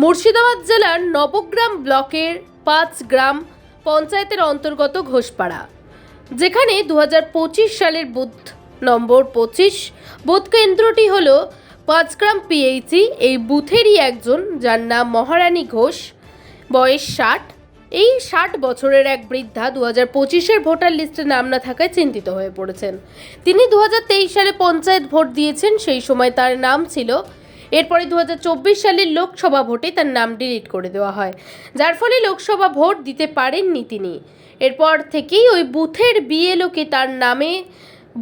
মুর্শিদাবাদ জেলার নবগ্রাম ব্লকের পাঁচ গ্রাম পঞ্চায়েতের অন্তর্গত ঘোষপাড়া, যেখানে দু হাজার পঁচিশ সালের বুথ নম্বর পঁচিশ। বুথ কেন্দ্রটি হল পাঁচগ্রাম পিএইচি এই বুথেরই একজন যার নাম মহারানী ঘোষ। বয়স ষাট। এই ষাট বছরের এক বৃদ্ধা দু হাজার পঁচিশের ভোটার লিস্টে নাম না থাকায় চিন্তিত হয়ে পড়েছেন। তিনি দু হাজার তেইশ সালে পঞ্চায়েত ভোট দিয়েছেন, সেই সময় তার নাম ছিল এরপরে দু হাজার চব্বিশ সালের লোকসভা ভোটে তার নাম ডিলিট করে দেওয়া হয়, যার ফলে লোকসভা ভোট দিতে পারেননি তিনি। এরপর থেকেই ওই বুথের বিএলওকে তার নামে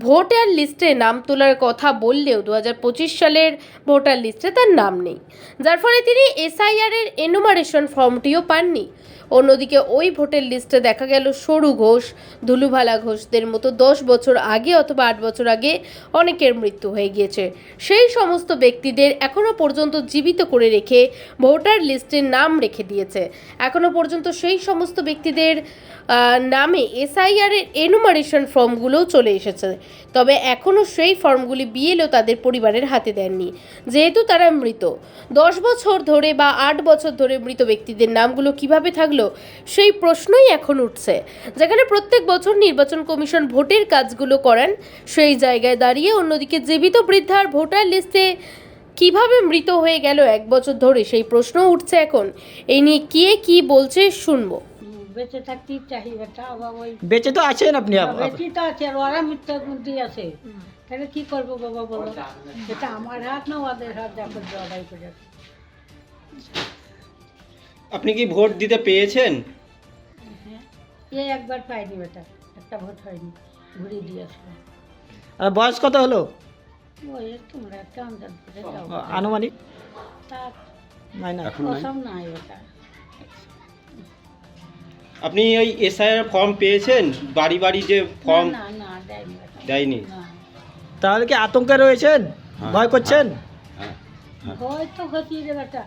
ভোটার লিস্টে নাম তোলার কথা বললেও দু হাজার পঁচিশ সালের ভোটার লিস্টে তার নাম নেই, যার ফলে তিনি এসআইআর এর এনুমারেশন ফর্মটিও পাননি। অন্যদিকে ওই ভোটের লিস্টে দেখা গেল সরু ঘোষ ধুলুভালা ঘোষদের মতো দশ বছর আগে অথবা আট বছর আগে অনেকের মৃত্যু হয়ে গিয়েছে। সেই সমস্ত ব্যক্তিদের এখনও পর্যন্ত জীবিত করে রেখে ভোটার লিস্টে নাম রেখে দিয়েছে। এখনও পর্যন্ত সেই সমস্ত ব্যক্তিদের নামে এসআইআর এর এনুমারেশন ফর্মগুলোও চলে এসেছে। তবে এখনও সেই ফর্মগুলি বিএলও তাদের পরিবারের হাতে দেননি। যেহেতু তারা মৃত, দশ বছর ধরে বা আট বছর ধরে মৃত ব্যক্তিদের নামগুলো কীভাবে থাকল সেই প্রশ্নই এখন উঠছে। যেখানে প্রত্যেক বছর নির্বাচন কমিশন ভোটের কাজগুলো করান সেই জায়গায় দাঁড়িয়ে অন্যদিকে জীবিত বৃদ্ধার ভোটার লিস্টে কীভাবে মৃত হয়ে গেল এক বছর ধরে? সেই প্রশ্ন উঠছে এখন। এই নিয়ে কে কি বলছে শুনব। বেঁচে থাকতেই চাই বেটা আবার ওই বেঁচে তো আছেন আপনি আপ- আপ- বেঁচে তো আছে আর ওরা আছে। তাহলে কি করব বাবা বলো? এটা আমার হাত না ওদের হাত যা ওরাই করে। আপনি কি ভোট দিতে পেয়েছেন? হ্যাঁ। এ একবার পাইনি বেটা একটা ভোট হয়নি। ঘুরিয়ে দিয়ে আসলো আর বয়স কত হলো? ওই তোমরা একটা আন্দাজ করে দাও। আনুমানিক? তার নাই না কসম নাই। বেটা আপনি ওই এসআইআর ফর্ম পেয়েছেন? বাড়ি বাড়ি যে ফর্ম না না দেয়নি দেয়নি? তাহলে কি আতঙ্কে রয়েছেন? ভয় করছেন? ভয় তো হচ্ছি রে বেটা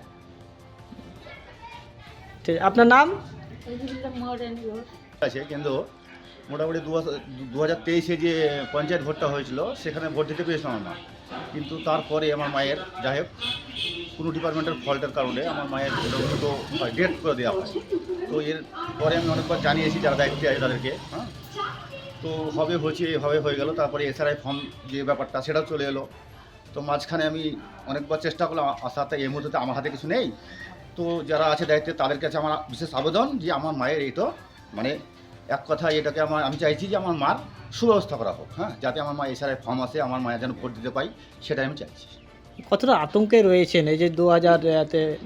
ঠিক আপনার নাম? আছে, কিন্তু মোটামুটি দু হাজার তেইশে যে পঞ্চায়েত ভোটটা হয়েছিল, সেখানে ভোট দিতে পেরেছিলাম আমার কিন্তু তারপরে আমার মায়ের, যাই হোক, কোনো ডিপার্টমেন্টের ফল্টের কারণে আমার মায়ের তো ডেট করে দেওয়া হয়। তো এর পরে আমি অনেকবার জানিয়েছি যারা দায়িত্বে আছে তাদেরকে হ্যাঁ? তো হবে হচ্ছে এভাবে হয়ে গেল। তারপরে এসআরআই ফর্ম যে ব্যাপারটা, সেটাও চলে এলো। তো মাঝখানে আমি অনেকবার চেষ্টা করলাম আসাতে এই মুহূর্তে আমার হাতে কিছু নেই। তো যারা আছে দায়িত্বে তাদের কাছে আমার বিশেষ আবেদন যে আমার মায়ের এই তো মানে এক কথায় এটাকে আমার আমি চাইছি যে আমার মার সুব্যবস্থা করা হোক হ্যাঁ? যাতে আমার মা এছাড়া ফর্ম আসে আমার মায়ের যেন ভোট দিতে পাই সেটাই আমি চাইছি। কতটা আতঙ্কে রয়েছেন এই যে দু হাজার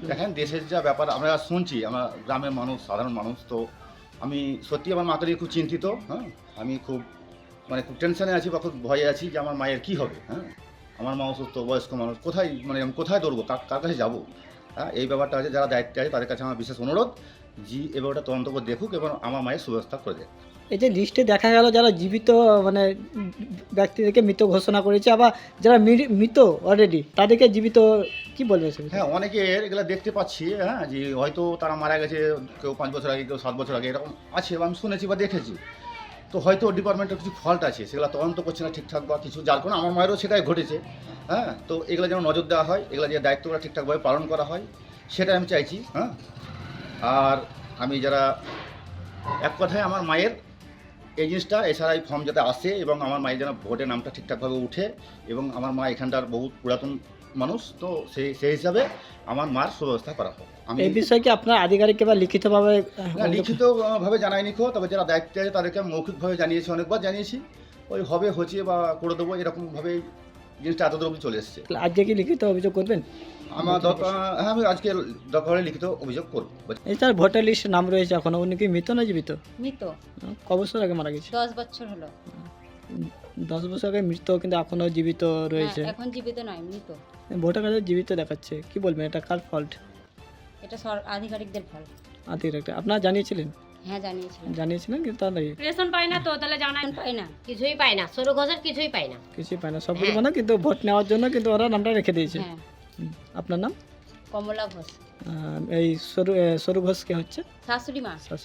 দেখেন দেশের যা ব্যাপার আমরা শুনছি আমরা গ্রামের মানুষ সাধারণ মানুষ তো আমি সত্যি আমার মাকে নিয়ে খুব চিন্তিত হ্যাঁ? আমি খুব মানে খুব টেনশনে আছি বা খুব ভয়ে আছি যে আমার মায়ের কী হবে হ্যাঁ? আমার মা অসুস্থ বয়স্ক মানুষ কোথায় মানে আমি কোথায় দৌড়বো কার কাছে যাব? হ্যাঁ এই ব্যাপারটা আছে যারা দায়িত্বে আছে তাদের কাছে আমার বিশেষ অনুরোধ জি এ ব্যাপারটা তদন্ত করে দেখুক এবং আমার মায়ের সুব্যবস্থা করে দেয় এই যে লিস্টে দেখা গেল যারা জীবিত মানে ব্যক্তিদেরকে মৃত ঘোষণা করেছে আবার যারা মৃত অলরেডি তাদেরকে জীবিত কি বলবে হ্যাঁ অনেকের এগুলো দেখতে পাচ্ছি হ্যাঁ যে হয়তো তারা মারা গেছে কেউ পাঁচ বছর আগে কেউ সাত বছর আগে এরকম আছে আমি শুনেছি বা দেখেছি। তো হয়তো ডিপার্টমেন্টের কিছু ফল্ট আছে, সেগুলো তদন্ত করছে না ঠিকঠাক বা কিছু, যার কোনো আমার মায়েরও সেটাই ঘটেছে হ্যাঁ? তো এগুলো যেন নজর দেওয়া হয়, এগুলো যে দায়িত্বগুলো ঠিকঠাকভাবে পালন করা হয়, সেটাই আমি চাইছি হ্যাঁ? আর আমি যারা, এক কথায় আমার মায়ের এই জিনিসটা এছাড়া এই ফর্ম যাতে আসে এবং আমার মায়ের যেন ভোটের নামটা ঠিকঠাকভাবে উঠে এবং আমার মা এখানটার বহু পুরাতন মানুষ তো সেই সেই হিসাবে আমার মার সুব্যবস্থা করা হোক। আমি এই বিষয়ে কি আপনার আধিকারিককে বা লিখিতভাবে না লিখিত আহ, জানাইনি খো তবে যারা দায়িত্বে আছে তাদেরকে মৌখিকভাবে জানিয়েছি অনেকবার জানিয়েছি। ওই হবে হচ্ছে বা করে দেবো এরকমভাবেই জিনিসটা এতদূর অবধি চলে এসছে। আজকে কি লিখিত অভিযোগ করবেন? আমার দরকার হ্যাঁ আমি আজকে দরকার হলে লিখিত অভিযোগ করব। এই তার ভোটার লিস্টে নাম রয়েছে এখনও উনি কি মৃত না জীবিত? মৃত। ক বছর আগে মারা গেছে? দশ বছর হলো। দশ বছর আগে মৃত কিন্তু এখনও জীবিত রয়েছে। হ্যাঁ, এখন জীবিত নয় মৃত। ভোটার কার্ডে জীবিত দেখাচ্ছে। কি বলবেন এটা কার ফল্ট এটা আধিকারিকদের ফল্ট আধিকারিকটা আপনারা জানিয়েছিলেন? হ্যাঁ জানিয়েছিলেন কিন্তু রেশন পাই না তো তাহলে জানাই। পাই না কিছুই পাই না সরু ঘষের কিছুই পাই না। কিছুই পায় না সবগুলো মানে কিন্তু ভোট নেওয়ার জন্য কিন্তু ওরা নামটা রেখে দিয়েছে। হ্যাঁ। আপনার নাম? কমলা ঘোষ। এই সরু সরু ঘোষ কে হচ্ছে? শাশুড়ি মা। শাশুড়ি